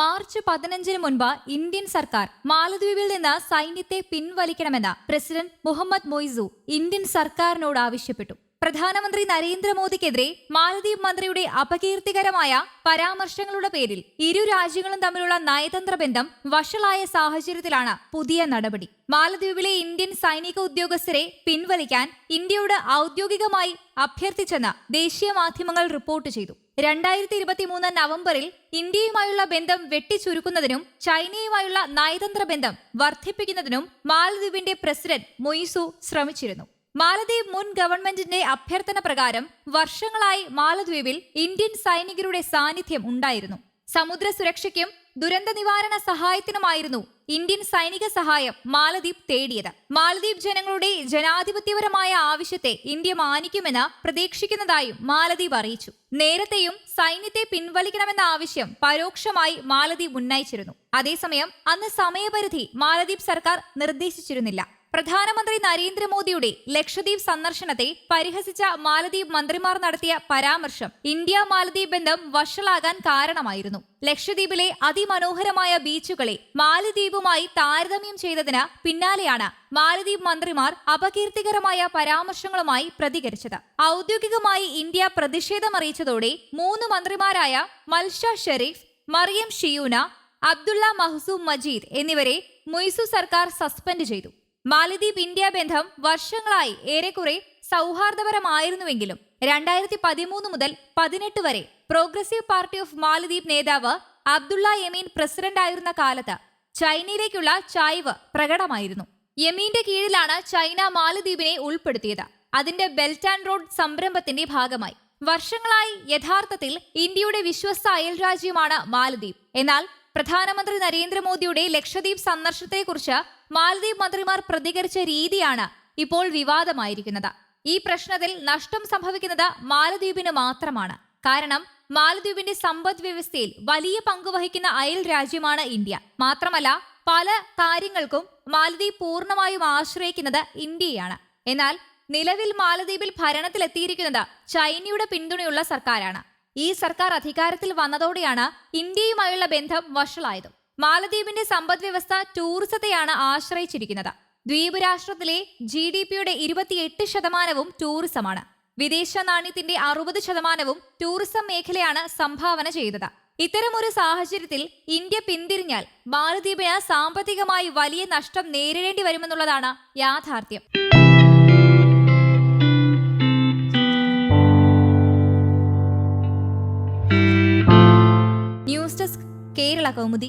March പതിനഞ്ചിന് മുൻപ് Indian സർക്കാർ മാലദ്വീപിൽ നിന്ന് സൈന്യത്തെ പിൻവലിക്കണമെന്ന് പ്രസിഡന്റ് മുഹമ്മദ് മൊയ്സു ഇന്ത്യൻ സർക്കാരിനോട് ആവശ്യപ്പെട്ടു. പ്രധാനമന്ത്രി നരേന്ദ്രമോദിക്കെതിരെ മാലദ്വീപ് മന്ത്രിയുടെ അപകീർത്തികരമായ പരാമർശങ്ങളുടെ പേരിൽ ഇരു രാജ്യങ്ങളും തമ്മിലുള്ള നയതന്ത്ര ബന്ധം വഷളായ സാഹചര്യത്തിലാണ് പുതിയ നടപടി. മാലദ്വീപിലെ ഇന്ത്യൻ സൈനിക ഉദ്യോഗസ്ഥരെ പിൻവലിക്കാൻ ഇന്ത്യയോട് ഔദ്യോഗികമായി അഭ്യർത്ഥിച്ചെന്ന് ദേശീയ മാധ്യമങ്ങൾ റിപ്പോർട്ട് ചെയ്തു. രണ്ടായിരത്തി ഇരുപത്തിമൂന്ന് നവംബറിൽ ഇന്ത്യയുമായുള്ള ബന്ധം വെട്ടിച്ചുരുക്കുന്നതിനും ചൈനയുമായുള്ള നയതന്ത്ര ബന്ധം വർദ്ധിപ്പിക്കുന്നതിനും മാലദ്വീപിന്റെ പ്രസിഡന്റ് മൊയ്സു ശ്രമിച്ചിരുന്നു. മാലദ്വീപ് മുൻ ഗവൺമെന്റിന്റെ അഭ്യർത്ഥന പ്രകാരം വർഷങ്ങളായി മാലദ്വീപിൽ ഇന്ത്യൻ സൈനികരുടെ സാന്നിധ്യം ഉണ്ടായിരുന്നു. സമുദ്ര സുരക്ഷയ്ക്കും ദുരന്ത നിവാരണ സഹായത്തിനുമായിരുന്നു ഇന്ത്യൻ സൈനിക സഹായം മാലദ്വീപ് തേടിയത്. മാലദ്വീപ് ജനങ്ങളുടെ ജനാധിപത്യപരമായ ആവശ്യത്തെ ഇന്ത്യ മാനിക്കുമെന്ന് പ്രതീക്ഷിക്കുന്നതായും മാലദ്വീപ് അറിയിച്ചു. നേരത്തെയും സൈന്യത്തെ പിൻവലിക്കണമെന്ന ആവശ്യം പരോക്ഷമായി മാലദ്വീപ് ഉന്നയിച്ചിരുന്നു. അതേസമയം അന്ന് സമയപരിധി മാലദ്വീപ് സർക്കാർ നിർദ്ദേശിച്ചിരുന്നില്ല. പ്രധാനമന്ത്രി നരേന്ദ്രമോദിയുടെ ലക്ഷദ്വീപ് സന്ദർശനത്തെ പരിഹസിച്ച മാലദ്വീപ് മന്ത്രിമാർ നടത്തിയ പരാമർശം ഇന്ത്യ മാലദ്വീപ് ബന്ധം വഷളാകാൻ കാരണമായിരുന്നു. ലക്ഷദ്വീപിലെ അതിമനോഹരമായ ബീച്ചുകളെ മാലദ്വീപുമായി താരതമ്യം ചെയ്തതിന് പിന്നാലെയാണ് മാലദ്വീപ് മന്ത്രിമാർ അപകീർത്തികരമായ പരാമർശങ്ങളുമായി പ്രതികരിച്ചത്. ഔദ്യോഗികമായി ഇന്ത്യ പ്രതിഷേധമറിയിച്ചതോടെ മൂന്ന് മന്ത്രിമാരായ മൽഷ ഷെരീഫ് മറിയം ഷിയൂന അബ്ദുള്ള മഹ്സൂം മജീദ് എന്നിവരെ മൊയ്സു സർക്കാർ സസ്പെൻഡ് ചെയ്തു. മാലദ്വീപ് ഇന്ത്യ ബന്ധം വർഷങ്ങളായി ഏറെക്കുറെ സൗഹാർദ്ദപരമായിരുന്നുവെങ്കിലും രണ്ടായിരത്തി പതിമൂന്ന് മുതൽ പതിനെട്ട് വരെ പ്രോഗ്രസീവ് പാർട്ടി ഓഫ് മാലദ്വീപ് നേതാവ് അബ്ദുള്ള യമീൻ പ്രസിഡന്റായിരുന്ന കാലത്ത് ചൈനയിലേക്കുള്ള ചായ്വ് പ്രകടമായിരുന്നു. യമീന്റെ കീഴിലാണ് ചൈന മാലദ്വീപിനെ ഉൾപ്പെടുത്തിയത്. അതിന്റെ ബെൽറ്റ് ആൻഡ് റോഡ് സംരംഭത്തിന്റെ ഭാഗമായി. വർഷങ്ങളായി യഥാർത്ഥത്തിൽ ഇന്ത്യയുടെ വിശ്വസ്ത അയൽരാജ്യമാണ് മാലദ്വീപ്. എന്നാൽ പ്രധാനമന്ത്രി നരേന്ദ്രമോദിയുടെ ലക്ഷദ്വീപ് സന്ദർശനത്തെക്കുറിച്ച് മാലദ്വീപ് മന്ത്രിമാർ പ്രതികരിച്ച രീതിയാണ് ഇപ്പോൾ വിവാദമായിരിക്കുന്നത്. ഈ പ്രശ്നത്തിൽ നഷ്ടം സംഭവിക്കുന്നത് മാലദ്വീപിന് മാത്രമാണ്. കാരണം മാലദ്വീപിന്റെ സമ്പദ് വ്യവസ്ഥയിൽ വലിയ പങ്ക് വഹിക്കുന്ന അയൽ രാജ്യമാണ് ഇന്ത്യ. മാത്രമല്ല പല കാര്യങ്ങൾക്കും മാലദ്വീപ് പൂർണമായും ആശ്രയിക്കുന്നത് ഇന്ത്യയാണ്. എന്നാൽ നിലവിൽ മാലദ്വീപിൽ ഭരണത്തിലെത്തിയിരിക്കുന്നത് ചൈനയുടെ പിന്തുണയുള്ള സർക്കാരാണ്. ഈ സർക്കാർ അധികാരത്തിൽ വന്നതോടെയാണ് ഇന്ത്യയുമായുള്ള ബന്ധം വഷളായത്. മാലദ്വീപിന്റെ സമ്പദ് വ്യവസ്ഥ ടൂറിസത്തെയാണ് ആശ്രയിച്ചിരിക്കുന്നത്. ദ്വീപ് രാഷ്ട്രത്തിലെ ജി ഡി പിയുടെ ഇരുപത്തിയെട്ട് ശതമാനവും ടൂറിസമാണ്. വിദേശ നാണ്യത്തിന്റെ അറുപത് ശതമാനവും ടൂറിസം മേഖലയാണ് സംഭാവന ചെയ്തത്. ഇത്തരമൊരു സാഹചര്യത്തിൽ ഇന്ത്യ പിന്തിരിഞ്ഞാൽ മാലദ്വീപിന് സാമ്പത്തികമായി വലിയ നഷ്ടം നേരിടേണ്ടി വരുമെന്നുള്ളതാണ് യാഥാർത്ഥ്യം. കേരള കൗമുദി.